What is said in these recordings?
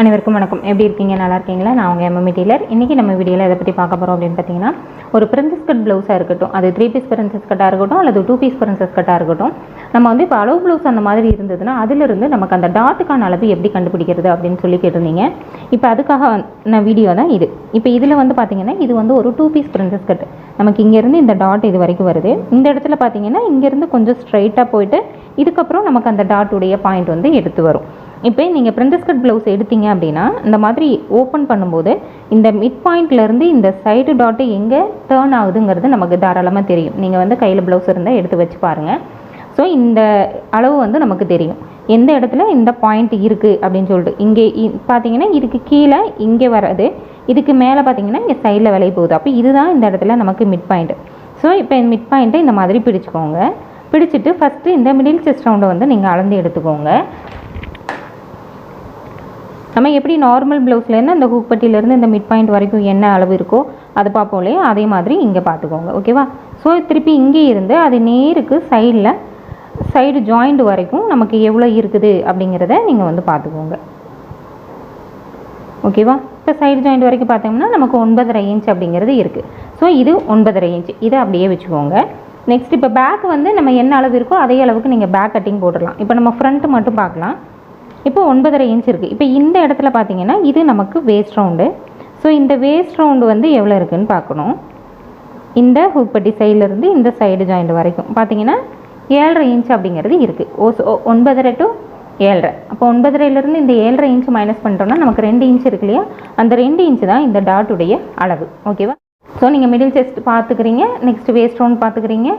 அனைவருக்கும் வணக்கம். எப்படி இருக்கீங்க? நல்லா இருக்கீங்களா? நான் உங்கள் எம்எம்இ டீலர். இன்றைக்கி நம்ம வீடியோவில் எதை பற்றி பார்க்க போகிறோம் அப்படின்னு பார்த்தீங்கன்னா ஒரு பிரின்சஸ் கட் ப்ளவுஸாக இருக்கட்டும் அது த்ரீ பீஸ் பிரின்சஸ் கட்டாக இருக்கட்டும் அல்லது டூ பீஸ் பிரின்சஸ் கட்டாக இருக்கட்டும் நம்ம வந்து இப்போ அளவு ப்ளவுஸ் அந்த மாதிரி இருந்ததுன்னா அதிலிருந்து நமக்கு அந்த டாட்டுக்கான அளவு எப்படி கண்டுபிடிக்கிறது அப்படின்னு சொல்லி கேட்டிருந்தீங்க. இப்போ அதுக்காக நான் வீடியோ தான் இது. இப்போ இதில் வந்து பார்த்தீங்கன்னா இது வந்து ஒரு டூ பீஸ் பிரின்சஸ் கட் நமக்கு இங்கேருந்து இந்த டாட் இது வரைக்கும் வருது. இந்த இடத்துல பார்த்தீங்கன்னா இங்கேருந்து கொஞ்சம் ஸ்ட்ரைட்டாக போயிட்டு இதுக்கப்புறம் நமக்கு அந்த டாட்டுடைய பாயிண்ட் வந்து எடுத்து வரும். இப்போ நீங்கள் பிரிண்டஸ் கட் ப்ளவுஸ் எடுத்தீங்க அப்படின்னா இந்த மாதிரி ஓப்பன் பண்ணும்போது இந்த மிட் பாயிண்ட்லேருந்து இந்த சைடு டாட்டு எங்கே டேர்ன் ஆகுதுங்கிறது நமக்கு தாராளமாக தெரியும். நீங்கள் வந்து கையில் ப்ளவுஸ் இருந்தால் எடுத்து வச்சு பாருங்கள் ஸோ இந்த அளவு வந்து நமக்கு தெரியும். எந்த இடத்துல இந்த பாயிண்ட் இருக்குது அப்படின்னு சொல்லிட்டு. இங்கே இ- பார்த்தீங்கன்னா இதுக்கு கீழே இங்கே வர்றது இதுக்கு மேலே பார்த்தீங்கன்னா இங்கே சைடில் விலை போகுது. அப்போ இதுதான் இந்த இடத்துல நமக்கு மிட் பாயிண்ட் ஸோ இப்போ இந்த மிட் பாயிண்ட்டை இந்த மாதிரி பிடிச்சிக்கோங்க. பிடிச்சிட்டு ஃபஸ்ட்டு இந்த மிடில் செஸ்ட் ரவுண்டை வந்து நீங்கள் அளந்து எடுத்துக்கோங்க. நம்ம எப்படி நார்மல் ப்ளவுஸ்லேருந்து அந்த ஹூக் பட்டியிலேருந்து இந்த மிட் பாயிண்ட் வரைக்கும் என்ன அளவு இருக்கோ அதை பார்ப்போம் இல்லையா? அதே மாதிரி இங்கே பார்த்துக்கோங்க ஓகேவா ஸோ திருப்பி இங்கே இருந்து அது நேருக்கு சைடில் சைடு ஜாயிண்ட் வரைக்கும் நமக்கு எவ்வளோ இருக்குது அப்படிங்கிறத நீங்கள் வந்து பார்த்துக்கோங்க. ஓகேவா இப்போ சைடு ஜாயிண்ட் வரைக்கும் பார்த்தோம்னா நமக்கு ஒன்பதரை இன்ச் அப்படிங்கிறது இருக்குது ஸோ இது ஒன்பதரை இன்ச் இதை அப்படியே வச்சுக்கோங்க. நெக்ஸ்ட் இப்போ பேக் வந்து நம்ம என்ன அளவு இருக்கோ அதே அளவுக்கு நீங்கள் பேக் கட்டிங் போட்டுடலாம். இப்போ நம்ம ஃப்ரண்ட்டு மட்டும் பார்க்கலாம். இப்போ ஒன்பதரை இன்ச் இருக்குது இப்போ இந்த இடத்துல பார்த்தீங்கன்னா இது நமக்கு வேஸ்ட் ரவுண்டு ஸோ இந்த வேஸ்ட் ரவுண்டு வந்து எவ்வளோ இருக்குன்னு பார்க்கணும். இந்த ஹூப்பட்டி சைட்லேருந்து இந்த சைடு ஜாயிண்ட் வரைக்கும். பார்த்தீங்கன்னா ஏழரை இன்ச் அப்படிங்கிறது இருக்குது ஓ ஒன்பதரை டு ஏழரை. அப்போ ஒன்பதரைலேருந்து இந்த ஏழரை இன்ச் மைனஸ் பண்ணிட்டோம்னா நமக்கு ரெண்டு இன்ச் இருக்கு இல்லையா? அந்த ரெண்டு இன்ச்சு தான் இந்த டாட்டுடைய அளவு. ஓகேவா ஸோ நீங்கள் மிடில் செஸ்ட் பார்த்துக்கிறீங்க நெக்ஸ்ட் வேஸ்ட் ரவுண்ட் பார்த்துக்கிறீங்க.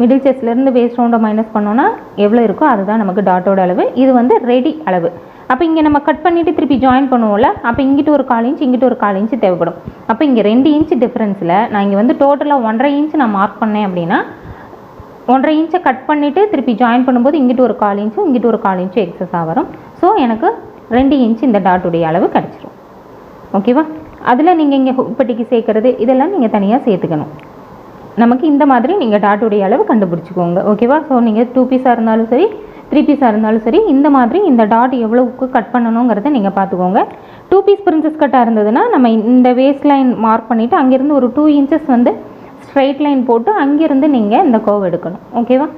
மிடில் செஸ்ட்லேருந்து வேஸ்ட் ரவுண்டை மைனஸ் பண்ணோன்னா எவ்வளோ இருக்கோ அதுதான் நமக்கு டாட்டோட அளவு. இது வந்து ரெடி அளவு. அப்போ இங்கே நம்ம கட் பண்ணிவிட்டு திருப்பி ஜாயின் பண்ணுவோம்ல அப்போ இங்கிட்டு ஒரு கால் இன்ச் இங்கிட்டு ஒரு கால் இன்ச்சு தேவைப்படும். அப்போ இங்கே ரெண்டு இன்ச் டிஃப்ரென்ஸில் நான் இங்கே வந்து டோட்டலாக ஒன்றரை இன்ச் நான் மார்க் பண்ணேன் அப்படின்னா ஒன்றரை இன்ச்சை கட் பண்ணிவிட்டு திருப்பி ஜாயின் பண்ணும்போது இங்கிட்டு ஒரு கால் இன்ச்சும் இங்கிட்டு ஒரு கால் இன்ச்சும் எக்ஸஸாக வரும். ஸோ எனக்கு ரெண்டு இன்ச் இந்த டாட்டுடைய அளவு கிடச்சிரும். ஓகேவா அதில் நீங்கள் இங்கே உப்பட்டிக்கு சேர்க்குறது இதெல்லாம் நீங்கள் தனியாக சேர்த்துக்கணும். நமக்கு இந்த மாதிரி நீங்கள் டாட்டுடைய அளவு கண்டுபிடிச்சிக்கோங்க. ஓகேவா ஸோ நீங்கள் டூ பீஸாக இருந்தாலும் சரி த்ரீ பீஸாக இருந்தாலும் சரி இந்த மாதிரி இந்த டாட் எவ்வளோவுக்கு கட் பண்ணணுங்கிறத நீங்கள் பார்த்துக்கோங்க. டூ பீஸ் பிரின்சஸ் கட்டாக இருந்ததுன்னா நம்ம இந்த வேஸ்ட் லைன் மார்க் பண்ணிவிட்டு அங்கேருந்து ஒரு டூ இன்ச்சஸ் வந்து ஸ்ட்ரைட் லைன் போட்டு அங்கேருந்து நீங்கள் இந்த கோவ் எடுக்கணும். ஓகேவா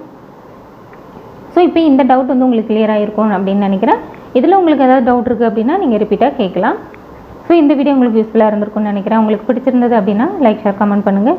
ஸோ இப்போ இந்த டவுட் வந்து உங்களுக்கு கிளியராக இருக்கும் அப்படின்னு நினைக்கிறேன். இதில் உங்களுக்கு ஏதாவது டவுட் இருக்குது அப்படின்னா நீங்கள் ரிப்பீட்டாக கேட்கலாம். ஸோ இந்த வீடியோ உங்களுக்கு யூஸ்ஃபுல்லாக இருந்திருக்கும்னு நினைக்கிறேன். உங்களுக்கு பிடிச்சிருந்தது அப்படின்னா லைக் ஷேர் கமெண்ட் பண்ணுங்கள்